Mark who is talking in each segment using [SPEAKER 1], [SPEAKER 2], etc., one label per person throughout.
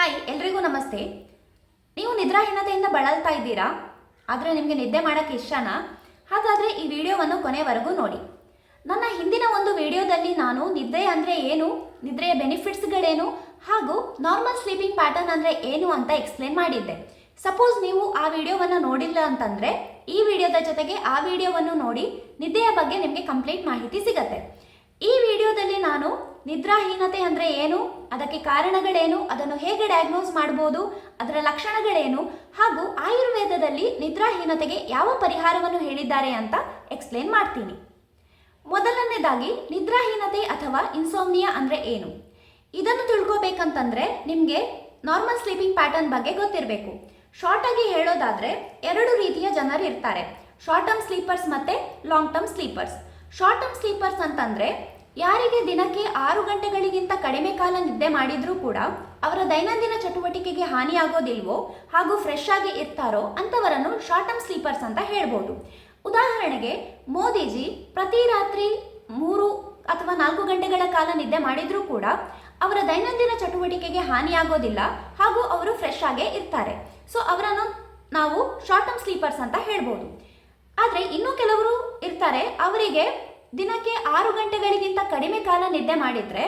[SPEAKER 1] Hi ಎಲ್ರಿಗೂ ನಮಸ್ತೆ. ನೀವು ನಿದ್ರಾಹೀನತೆಯಿಂದ ಬಳಲ್ತಾ ಇದ್ದೀರಾ? ಆದರೆ ನಿಮಗೆ ನಿದ್ದೆ ಮಾಡೋಕ್ಕೆ ಇಷ್ಟನಾ? ಹಾಗಾದರೆ ಈ ವಿಡಿಯೋವನ್ನು ಕೊನೆವರೆಗೂ ನೋಡಿ. ನನ್ನ ಹಿಂದಿನ ಒಂದು ವಿಡಿಯೋದಲ್ಲಿ ನಾನು ನಿದ್ದೆ ಅಂದರೆ ಏನು, ನಿದ್ರೆಯ ಬೆನಿಫಿಟ್ಸ್ಗಳೇನು, ಹಾಗೂ ನಾರ್ಮಲ್ ಸ್ಲೀಪಿಂಗ್ ಪ್ಯಾಟರ್ನ್ ಅಂದರೆ ಏನು ಅಂತ ಎಕ್ಸ್ಪ್ಲೇನ್ ಮಾಡಿದ್ದೆ. ಸಪೋಸ್ ನೀವು ಆ ವಿಡಿಯೋವನ್ನು ನೋಡಿಲ್ಲ ಅಂತಂದರೆ, ಈ ವಿಡಿಯೋದ ಜೊತೆಗೆ ಆ ವಿಡಿಯೋವನ್ನು ನೋಡಿ ನಿದ್ದೆಯ ಬಗ್ಗೆ ನಿಮಗೆ ಕಂಪ್ಲೀಟ್ ಮಾಹಿತಿ ಸಿಗತ್ತೆ. ಈ ವಿಡಿಯೋದಲ್ಲಿ ನಾನು ನಿದ್ರಾಹೀನತೆ ಅಂದರೆ ಏನು? ಅದಕ್ಕೆ ಕಾರಣಗಳೇನು? ಅದನ್ನು ಹೇಗೆ ಡಯಾಗ್ನೋಸ್ ಮಾಡ್ಬೋದು? ಅದರ ಲಕ್ಷಣಗಳೇನು? ಹಾಗೂ ಆಯುರ್ವೇದದಲ್ಲಿ ನಿದ್ರಾಹೀನತೆಗೆ ಯಾವ ಪರಿಹಾರವನ್ನು ಹೇಳಿದ್ದಾರೆ ಅಂತ ಎಕ್ಸ್ಪ್ಲೇನ್ ಮಾಡ್ತೀನಿ. ಮೊದಲನೇದಾಗಿ, ನಿದ್ರಾಹೀನತೆ ಅಥವಾ ಇನ್ಸೋಮ್ನಿಯಾ ಅಂದರೆ ಏನು? ಇದನ್ನು ತಿಳ್ಕೋಬೇಕಂತಂದ್ರೆ ನಿಮಗೆ ನಾರ್ಮಲ್ ಸ್ಲೀಪಿಂಗ್ ಪ್ಯಾಟರ್ನ್ ಬಗ್ಗೆ ಗೊತ್ತಿರಬೇಕು. ಶಾರ್ಟ್ ಆಗಿ ಹೇಳೋದಾದ್ರೆ ಎರಡು ರೀತಿಯ ಜನರು ಇರ್ತಾರೆ. ಶಾರ್ಟ್ ಟರ್ಮ್ ಸ್ಲೀಪರ್ಸ್ ಮತ್ತೆ long term sleepers short term sleepers ಅಂತಂದ್ರೆ ಯಾರಿಗೆ ದಿನಕ್ಕೆ ಆರು ಗಂಟೆಗಳಿಗಿಂತ ಕಡಿಮೆ ಕಾಲ ನಿದ್ದೆ ಮಾಡಿದ್ರೂ ಕೂಡ ಅವರ ದೈನಂದಿನ ಚಟುವಟಿಕೆಗೆ ಹಾನಿಯಾಗೋದಿಲ್ವೋ ಹಾಗೂ ಫ್ರೆಶ್ ಆಗಿ ಇರ್ತಾರೋ ಅಂಥವರನ್ನು ಶಾರ್ಟ್ ಟರ್ಮ್ ಸ್ಲೀಪರ್ಸ್ ಅಂತ ಹೇಳ್ಬೋದು. ಉದಾಹರಣೆಗೆ, ಮೋದಿಜಿ ಪ್ರತಿ ರಾತ್ರಿ ಮೂರು ಅಥವಾ ನಾಲ್ಕು ಗಂಟೆಗಳ ಕಾಲ ನಿದ್ದೆ ಮಾಡಿದ್ರೂ ಕೂಡ ಅವರ ದೈನಂದಿನ ಚಟುವಟಿಕೆಗೆ ಹಾನಿಯಾಗೋದಿಲ್ಲ ಹಾಗೂ ಅವರು ಫ್ರೆಶ್ ಆಗೇ ಇರ್ತಾರೆ. ಸೊ ಅವರನ್ನು ನಾವು ಶಾರ್ಟ್ ಟರ್ಮ್ ಸ್ಲೀಪರ್ಸ್ ಅಂತ ಹೇಳ್ಬೋದು. ಆದರೆ ಇನ್ನೂ ಕೆಲವರು ಇರ್ತಾರೆ, ಅವರಿಗೆ ದಿನಕ್ಕೆ ಆರು ಗಂಟೆಗಳಿಗಿಂತ ಕಡಿಮೆ ಕಾಲ ನಿದ್ದೆ ಮಾಡಿದ್ರೆ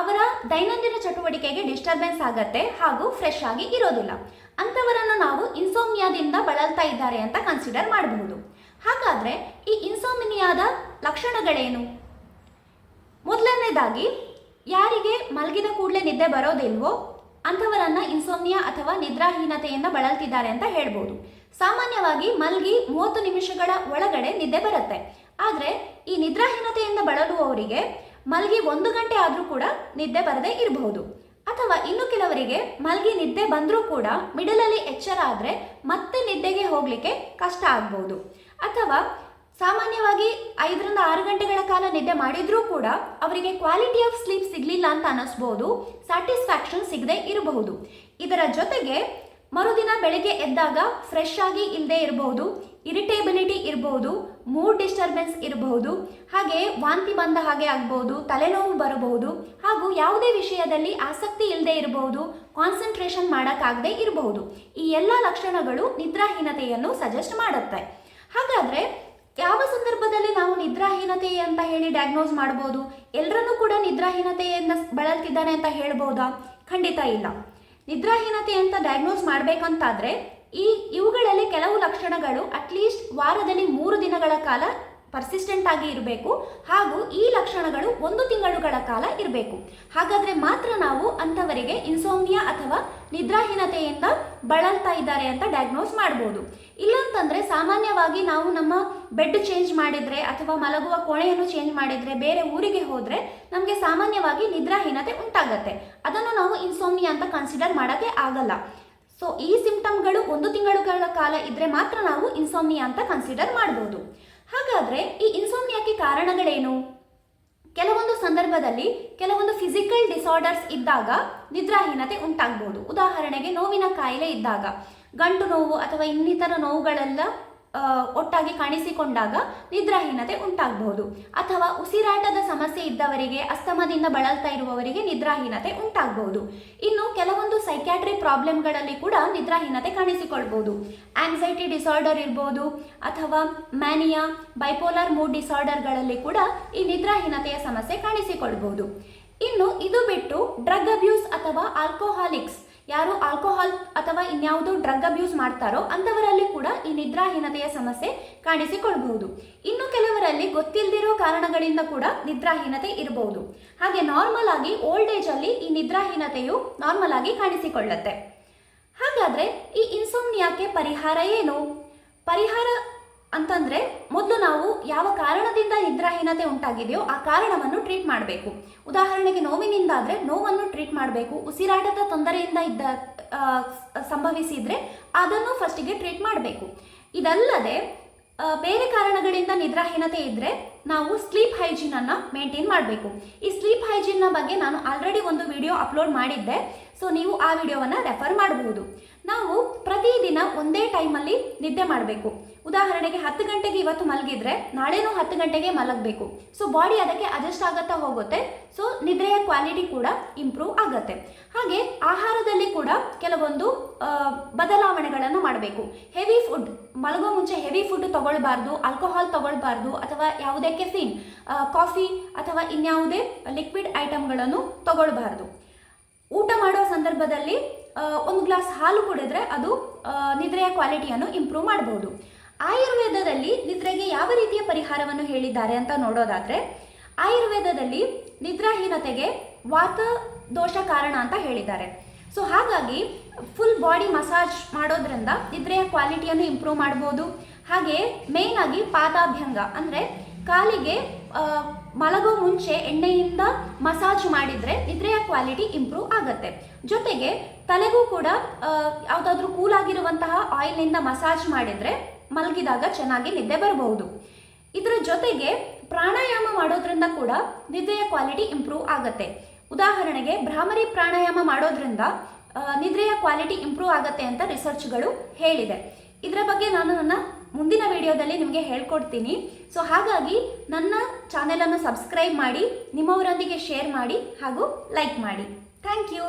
[SPEAKER 1] ಅವರ ದೈನಂದಿನ ಚಟುವಟಿಕೆಗೆ ಡಿಸ್ಟರ್ಬೆನ್ಸ್ ಆಗತ್ತೆ ಹಾಗೂ ಫ್ರೆಶ್ ಆಗಿ ಇರೋದಿಲ್ಲ. ಅಂಥವರನ್ನು ನಾವು ಇನ್ಸೋಮಿಯಾದಿಂದ ಬಳಲ್ತಾ ಇದ್ದಾರೆ ಅಂತ ಕನ್ಸಿಡರ್ ಮಾಡಬಹುದು. ಹಾಗಾದ್ರೆ ಈ ಇನ್ಸೋಮಿನಿಯಾದ ಲಕ್ಷಣಗಳೇನು? ಮೊದಲನೇದಾಗಿ, ಯಾರಿಗೆ ಮಲಗಿದ ಕೂಡಲೇ ನಿದ್ದೆ ಬರೋದಿಲ್ವೋ, ಅಂಥವರನ್ನು ಇನ್ಸೋಮಿಯಾ ಅಥವಾ ನಿದ್ರಾಹೀನತೆಯಿಂದ ಬಳಲ್ತಿದ್ದಾರೆ ಅಂತ ಹೇಳ್ಬೋದು ಸಾಮಾನ್ಯವಾಗಿ ಮಲಗಿ ಮೂವತ್ತು ನಿಮಿಷಗಳ ಒಳಗಡೆ ನಿದ್ದೆ ಬರುತ್ತೆ. ಆದರೆ ಈ ನಿದ್ರಾಹೀನತೆಯಿಂದ ಬಳಲುವವರಿಗೆ ಮಲಗಿ ಒಂದು ಗಂಟೆ ಆದರೂ ಕೂಡ ನಿದ್ದೆ ಬರದೇ ಇರಬಹುದು. ಅಥವಾ ಇನ್ನು ಕೆಲವರಿಗೆ ಮಲಗಿ ನಿದ್ದೆ ಬಂದರೂ ಕೂಡ ಮಿಡಲಲ್ಲಿ ಎಚ್ಚರ ಆದರೆ ಮತ್ತೆ ನಿದ್ದೆಗೆ ಹೋಗಲಿಕ್ಕೆ ಕಷ್ಟ ಆಗ್ಬೋದು ಅಥವಾ ಸಾಮಾನ್ಯವಾಗಿ ಐದರಿಂದ ಆರು ಗಂಟೆಗಳ ಕಾಲ ನಿದ್ದೆ ಮಾಡಿದರೂ ಕೂಡ ಅವರಿಗೆ ಕ್ವಾಲಿಟಿ ಆಫ್ ಸ್ಲೀಪ್ ಸಿಗಲಿಲ್ಲ ಅಂತ ಅನ್ನಿಸ್ಬೋದು ಸ್ಯಾಟಿಸ್ಫ್ಯಾಕ್ಷನ್ ಸಿಗದೆ ಇರಬಹುದು. ಇದರ ಜೊತೆಗೆ ಮರುದಿನ ಬೆಳಿಗ್ಗೆ ಎದ್ದಾಗ ಫ್ರೆಶ್ ಆಗಿ ಇಲ್ಲದೆ ಇರಬಹುದು ಇರಿಟೇಬಿಲಿಟಿ ಇರಬಹುದು ಮೂಡ್ ಡಿಸ್ಟರ್ಬೆನ್ಸ್ ಇರಬಹುದು ಹಾಗೆ ವಾಂತಿ ಬಂದ ಹಾಗೆ ಆಗಬಹುದು ತಲೆನೋವು ಬರಬಹುದು, ಹಾಗೂ ಯಾವುದೇ ವಿಷಯದಲ್ಲಿ ಆಸಕ್ತಿ ಇಲ್ಲದೆ ಇರಬಹುದು ಕಾನ್ಸಂಟ್ರೇಷನ್ ಮಾಡೋಕ್ಕಾಗದೆ ಇರಬಹುದು ಈ ಎಲ್ಲ ಲಕ್ಷಣಗಳು ನಿದ್ರಾಹೀನತೆಯನ್ನು ಸಜೆಸ್ಟ್ ಮಾಡುತ್ತೆ. ಹಾಗಾದ್ರೆ, ಯಾವ ಸಂದರ್ಭದಲ್ಲಿ ನಾವು ನಿದ್ರಾಹೀನತೆ ಅಂತ ಹೇಳಿ ಡಯಾಗ್ನೋಸ್ ಮಾಡ್ಬೋದು? ಎಲ್ಲರನ್ನೂ ಕೂಡ ನಿದ್ರಾಹೀನತೆಯಿಂದ ಬಳಲ್ತಿದ್ದಾರೆ ಅಂತ ಹೇಳ್ಬೋದಾ? ಖಂಡಿತ ಇಲ್ಲ. ನಿದ್ರಾಹೀನತೆ ಅಂತ ಡಯಾಗ್ನೋಸ್ ಮಾಡಬೇಕಂತಾದ್ರೆ ಈ ಇವುಗಳಲ್ಲಿ ಕೆಲವು ಲಕ್ಷಣಗಳು ಅಟ್ಲೀಸ್ಟ್ ವಾರದಲ್ಲಿ ಮೂರು ದಿನಗಳ ಕಾಲ ಪರ್ಸಿಸ್ಟೆಂಟ್ ಆಗಿ ಇರಬೇಕು. ಹಾಗೂ ಈ ಲಕ್ಷಣಗಳು ಒಂದು ತಿಂಗಳುಗಳ ಕಾಲ ಇರಬೇಕು. ಹಾಗಾದ್ರೆ ಮಾತ್ರ ನಾವು ಅಂಥವರಿಗೆ ಇನ್ಸೋಮಿಯಾ ಅಥವಾ ನಿದ್ರಾಹೀನತೆಯಿಂದ ಬಳಲ್ತಾ ಇದ್ದಾರೆ ಅಂತ ಡಯಾಗ್ನೋಸ್ ಮಾಡ್ಬೋದು. ಇಲ್ಲಂತಂದರೆ ಸಾಮಾನ್ಯವಾಗಿ ನಾವು ನಮ್ಮ ಬೆಡ್ ಚೇಂಜ್ ಮಾಡಿದ್ರೆ ಅಥವಾ ಮಲಗುವ ಕೋಣೆಯನ್ನು ಚೇಂಜ್ ಮಾಡಿದ್ರೆ ಬೇರೆ ಊರಿಗೆ ಹೋದರೆ ನಮಗೆ ಸಾಮಾನ್ಯವಾಗಿ ನಿದ್ರಾಹೀನತೆ ಉಂಟಾಗತ್ತೆ. ಅದನ್ನು ನಾವು ಇನ್ಸೋಮಿಯಾ ಅಂತ ಕನ್ಸಿಡರ್ ಮಾಡೋಕ್ಕೆ ಆಗಲ್ಲ. ಸೊ ಈ ಸಿಂಪ್ಟಮ್ಗಳು ಒಂದು ತಿಂಗಳುಗಳ ಕಾಲ ಇದ್ರೆ ಮಾತ್ರ ನಾವು ಇನ್ಸೋಮಿಯಾ ಅಂತ ಕನ್ಸಿಡರ್ ಮಾಡ್ಬೋದು. ಹಾಗಾದ್ರೆ ಈ ಇನ್ಸೋಮಿಯಾಕ್ಕೆ ಕಾರಣಗಳೇನು? ಕೆಲವೊಂದು ಸಂದರ್ಭದಲ್ಲಿ ಕೆಲವೊಂದು ಫಿಸಿಕಲ್ ಡಿಸಾರ್ಡರ್ಸ್ ಇದ್ದಾಗ ನಿದ್ರಾಹೀನತೆ ಉಂಟಾಗ್ಬೋದು. ಉದಾಹರಣೆಗೆ ನೋವಿನ ಕಾಯಿಲೆ ಇದ್ದಾಗ. ಗಂಟು ನೋವು ಅಥವಾ ಇನ್ನಿತರ ನೋವುಗಳೆಲ್ಲ ಒಟ್ಟಾಗಿ ಕಾಣಿಸಿಕೊಂಡಾಗ ನಿದ್ರಾಹೀನತೆ ಉಂಟಾಗಬಹುದು. ಅಥವಾ ಉಸಿರಾಟದ ಸಮಸ್ಯೆ ಇದ್ದವರಿಗೆ, ಅಸ್ತಮದಿಂದ ಬಳಲ್ತಾ ಇರುವವರಿಗೆ ನಿದ್ರಾಹೀನತೆ ಉಂಟಾಗಬಹುದು. ಇನ್ನು ಕೆಲವೊಂದು ಸೈಕ್ಯಾಟ್ರಿ ಪ್ರಾಬ್ಲಮ್ಗಳಲ್ಲಿ ಕೂಡ ನಿದ್ರಾಹೀನತೆ ಕಾಣಿಸಿಕೊಳ್ಬಹುದು. ಆಂಗ್ಸೈಟಿ ಡಿಸಾರ್ಡರ್ ಇರ್ಬೋದು, ಅಥವಾ ಮ್ಯಾನಿಯಾ ಬೈಪೋಲಾರ್ ಮೂಡ್ ಡಿಸಾರ್ಡರ್ಗಳಲ್ಲಿ ಕೂಡ ಈ ನಿದ್ರಾಹೀನತೆಯ ಸಮಸ್ಯೆ ಕಾಣಿಸಿಕೊಳ್ಬಹುದು. ಇನ್ನು ಇದು ಬಿಟ್ಟು ಡ್ರಗ್ ಅಬ್ಯೂಸ್ ಅಥವಾ ಆಲ್ಕೋಹಾಲಿಕ್ಸ್ ಯಾರು ಆಲ್ಕೋಹಾಲ್ ಅಥವಾ ಇನ್ಯಾವುದೋ ಡ್ರಗ್ ಅಬ್ಯೂಸ್ ಮಾಡ್ತಾರೋ ಅಂಥವರಲ್ಲಿ ಕೂಡ ಈ ನಿದ್ರಾಹೀನತೆಯ ಸಮಸ್ಯೆ ಕಾಣಿಸಿಕೊಳ್ಳಬಹುದು ಇನ್ನು ಕೆಲವರಲ್ಲಿ ಗೊತ್ತಿಲ್ಲದಿರೋ ಕಾರಣಗಳಿಂದ ಕೂಡ ನಿದ್ರಾಹೀನತೆ ಇರಬಹುದು. ಹಾಗೆ ನಾರ್ಮಲ್ ಆಗಿ ಓಲ್ಡ್ ಏಜ್ ಅಲ್ಲಿ ಈ ನಿದ್ರಾಹೀನತೆಯು ನಾರ್ಮಲ್ ಆಗಿ ಕಾಣಿಸಿಕೊಳ್ಳುತ್ತೆ. ಹಾಗಾದ್ರೆ ಈ ಇನ್ಸೋಮ್ನಿಯಾಕ್ಕೆ ಪರಿಹಾರ ಏನು? ಪರಿಹಾರ ಅಂತಂದ್ರೆ ಮೊದಲು ನಾವು ಯಾವ ಕಾರಣದಿಂದ ನಿದ್ರಾಹೀನತೆ ಉಂಟಾಗಿದೆಯೋ ಆ ಕಾರಣವನ್ನು ಟ್ರೀಟ್ ಮಾಡಬೇಕು. ಉದಾಹರಣೆಗೆ ನೋವಿನಿಂದಾದ್ರೆ ನೋವನ್ನು ಟ್ರೀಟ್ ಮಾಡಬೇಕು. ಉಸಿರಾಟದ ತೊಂದರೆಯಿಂದ ಇದ್ದ ಸಂಭವಿಸಿದರೆ ಅದನ್ನು ಫಸ್ಟಿಗೆ ಟ್ರೀಟ್ ಮಾಡಬೇಕು. ಇದಲ್ಲದೆ ಬೇರೆ ಕಾರಣಗಳಿಂದ ನಿದ್ರಾಹೀನತೆ ಇದ್ದರೆ ನಾವು ಸ್ಲೀಪ್ ಹೈಜೀನ್ ಅನ್ನ ಮೇಂಟೈನ್ ಮಾಡಬೇಕು. ಈ ಸ್ಲೀಪ್ ಹೈಜೀನ್ನ ಬಗ್ಗೆ ನಾನು ಆಲ್ರೆಡಿ ಒಂದು ವಿಡಿಯೋ ಅಪ್ಲೋಡ್ ಮಾಡಿದ್ದೆ. ಸೊ ನೀವು ಆ ವಿಡಿಯೋವನ್ನು ರೆಫರ್ ಮಾಡಬಹುದು ನಾವು ಪ್ರತಿದಿನ ಒಂದೇ ಟೈಮಲ್ಲಿ ನಿದ್ದೆ ಮಾಡಬೇಕು. ಉದಾಹರಣೆಗೆ ಹತ್ತು ಗಂಟೆಗೆ ಇವತ್ತು ಮಲಗಿದ್ರೆ ನಾಳೆನೂ ಹತ್ತು ಗಂಟೆಗೆ ಮಲಗಬೇಕು. ಸೊ ಬಾಡಿ ಅದಕ್ಕೆ ಅಡ್ಜಸ್ಟ್ ಆಗುತ್ತಾ ಹೋಗುತ್ತೆ. ಸೊ ನಿದ್ರೆಯ ಕ್ವಾಲಿಟಿ ಕೂಡ ಇಂಪ್ರೂವ್ ಆಗುತ್ತೆ. ಹಾಗೆ ಆಹಾರದಲ್ಲಿ ಕೂಡ ಕೆಲವೊಂದು ಬದಲಾವಣೆಗಳನ್ನು ಮಾಡಬೇಕು. ಹೆವಿ ಫುಡ್ ಮಲಗೋ ಮುಂಚೆ ಹೆವಿ ಫುಡ್ ತಗೊಳ್ಬಾರ್ದು ಆಲ್ಕೋಹಾಲ್ ತಗೊಳ್ಬಾರ್ದು ಅಥವಾ ಯಾವುದೇ ಕೆಫಿನ್ ಕಾಫಿ ಅಥವಾ ಇನ್ಯಾವುದೇ ಲಿಕ್ವಿಡ್ ಐಟಮ್ಗಳನ್ನು ತಗೊಳ್ಬಾರ್ದು. ಊಟ ಮಾಡೋ ಸಂದರ್ಭದಲ್ಲಿ ಒಂದು ಗ್ಲಾಸ್ ಹಾಲು ಕುಡಿದ್ರೆ ಅದು ನಿದ್ರೆಯ ಕ್ವಾಲಿಟಿಯನ್ನು ಇಂಪ್ರೂವ್ ಮಾಡಬಹುದು ಆಯುರ್ವೇದದಲ್ಲಿ ನಿದ್ರೆಗೆ ಯಾವ ರೀತಿಯ ಪರಿಹಾರವನ್ನು ಹೇಳಿದ್ದಾರೆ ಅಂತ ನೋಡೋದಾದ್ರೆ, ಆಯುರ್ವೇದದಲ್ಲಿ ನಿದ್ರಾಹೀನತೆಗೆ ವಾತ ದೋಷ ಕಾರಣ ಅಂತ ಹೇಳಿದ್ದಾರೆ. ಸೊ, ಹಾಗಾಗಿ ಫುಲ್ ಬಾಡಿ ಮಸಾಜ್ ಮಾಡೋದ್ರಿಂದ ನಿದ್ರೆಯ ಕ್ವಾಲಿಟಿಯನ್ನು ಇಂಪ್ರೂವ್ ಮಾಡ್ಬೋದು. ಹಾಗೆ ಮೇನ್ ಆಗಿ ಪಾದಾಭ್ಯಂಗ ಅಂದರೆ ಕಾಲಿಗೆ ಮಲಗೋ ಮುಂಚೆ ಎಣ್ಣೆಯಿಂದ ಮಸಾಜ್ ಮಾಡಿದರೆ ನಿದ್ರೆಯ ಕ್ವಾಲಿಟಿ ಇಂಪ್ರೂವ್ ಆಗುತ್ತೆ. ಜೊತೆಗೆ ತಲೆಗೂ ಕೂಡ ಯಾವುದಾದ್ರೂ ಕೂಲ್ ಆಗಿರುವಂತಹ ಆಯಿಲ್ನಿಂದ ಮಸಾಜ್ ಮಾಡಿದರೆ ಮಲಗಿದಾಗ ಚೆನ್ನಾಗಿ ನಿದ್ದೆ ಬರಬಹುದು. ಇದರ ಜೊತೆಗೆ ಪ್ರಾಣಾಯಾಮ ಮಾಡೋದ್ರಿಂದ ಕೂಡ ನಿದ್ರೆಯ ಕ್ವಾಲಿಟಿ ಇಂಪ್ರೂವ್ ಆಗುತ್ತೆ. ಉದಾಹರಣೆಗೆ ಭ್ರಾಮರಿ ಪ್ರಾಣಾಯಾಮ ಮಾಡೋದ್ರಿಂದ ನಿದ್ರೆಯ ಕ್ವಾಲಿಟಿ ಇಂಪ್ರೂವ್ ಆಗುತ್ತೆ ಅಂತ ರಿಸರ್ಚ್ಗಳು ಹೇಳಿದೆ. ಇದರ ಬಗ್ಗೆ ನಾನು ನನ್ನ ಮುಂದಿನ ವಿಡಿಯೋದಲ್ಲಿ ನಿಮಗೆ ಹೇಳ್ಕೊಡ್ತೀನಿ. ಸೊ ಹಾಗಾಗಿ ನನ್ನ ಚಾನೆಲನ್ನು ಸಬ್ಸ್ಕ್ರೈಬ್ ಮಾಡಿ, ನಿಮ್ಮವರೊಂದಿಗೆ ಶೇರ್ ಮಾಡಿ ಹಾಗೂ ಲೈಕ್ ಮಾಡಿ. Thank you